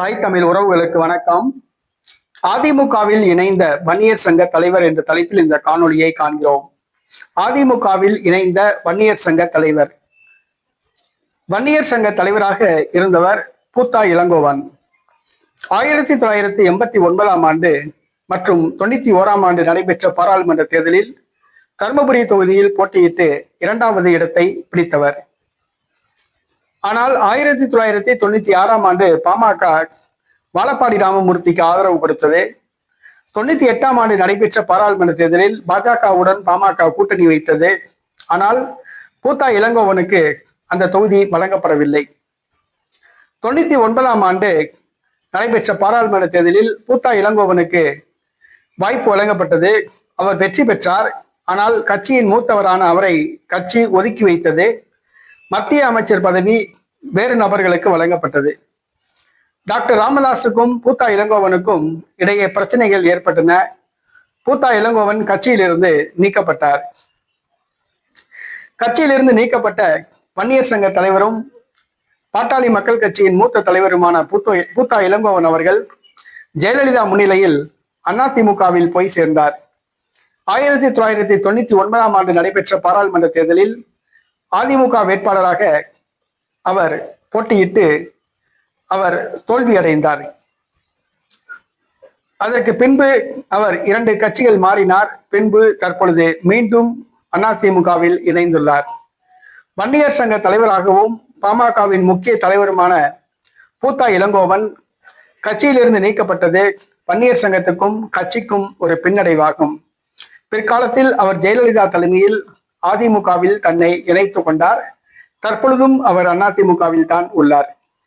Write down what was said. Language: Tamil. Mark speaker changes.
Speaker 1: தாய் தமிழ் உறவுகளுக்கு வணக்கம். அதிமுகவில் இணைந்த வன்னியர் சங்க தலைவர் என்ற தலைப்பில் இந்த காணொளியை காண்கிறோம். அதிமுகவில் இணைந்த வன்னியர் சங்க தலைவர். வன்னியர் சங்க தலைவராக இருந்தவர் பூத்தா இளங்கோவன். ஆயிரத்தி தொள்ளாயிரத்தி எண்பத்தி ஒன்பதாம் ஆண்டு மற்றும் தொண்ணூத்தி ஓராம் ஆண்டு நடைபெற்ற பாராளுமன்ற தேர்தலில் தருமபுரி தொகுதியில் போட்டியிட்டு இரண்டாவது இடத்தை பிடித்தவர். ஆனால் ஆயிரத்தி தொள்ளாயிரத்தி தொண்ணூத்தி ஆறாம் ஆண்டு பாமக வாழப்பாடி ராமமூர்த்திக்கு ஆதரவு கொடுத்தது. தொண்ணூத்தி எட்டாம் ஆண்டு நடைபெற்ற பாராளுமன்ற தேர்தலில் பாஜகவுடன் பாமக கூட்டணி வைத்தது. ஆனால் பூத்தா இளங்கோவனுக்கு அந்த தொகுதி வழங்கப்படவில்லை. தொண்ணூத்தி ஒன்பதாம் ஆண்டு நடைபெற்ற பாராளுமன்ற தேர்தலில் பூத்தா இளங்கோவனுக்கு வாய்ப்பு வழங்கப்பட்டது. அவர் வெற்றி பெற்றார். ஆனால் கட்சியின் மூத்தவரான அவரை கட்சி ஒதுக்கி வைத்தது. மத்திய அமைச்சர் பதவி வேறு நபர்களுக்கு வழங்கப்பட்டது. டாக்டர் ராமதாசுக்கும் பூத்தா இளங்கோவனுக்கும் இடையே பிரச்சனைகள் ஏற்பட்டன. பூத்தா இளங்கோவன் கட்சியிலிருந்து நீக்கப்பட்டார். கட்சியிலிருந்து நீக்கப்பட்ட வன்னியர் சங்க தலைவரும் பாட்டாளி மக்கள் கட்சியின் மூத்த தலைவருமான பூத்தோ பூத்தா இளங்கோவன் அவர்கள் ஜெயலலிதா முன்னிலையில் அதிமுகவில் போய் சேர்ந்தார். ஆயிரத்தி தொள்ளாயிரத்தி தொண்ணூத்தி ஒன்பதாம் ஆண்டு நடைபெற்ற பாராளுமன்ற தேர்தலில் அதிமுக வேட்பாளராக அவர் போட்டியிட்டு அவர் தோல்வியடைந்தார். அதற்கு பின்பு அவர் இரண்டு கட்சிகள் மாறினார். பின்பு தற்பொழுது மீண்டும் அதிமுகவில் இணைந்துள்ளார். வன்னியர் சங்க தலைவராகவும் பாமகவின் முக்கிய தலைவருமான பூத்தா இளங்கோவன் கட்சியிலிருந்து நீக்கப்பட்டது வன்னியர் சங்கத்துக்கும் கட்சிக்கும் ஒரு பின்னடைவாகும். பிற்காலத்தில் அவர் ஜெயலலிதா தலைமையில் அதிமுகவில் தன்னை இணைத்துக் கொண்டார். தற்பொழுதும் அவர் அதிமுகவில் தான் உள்ளார்.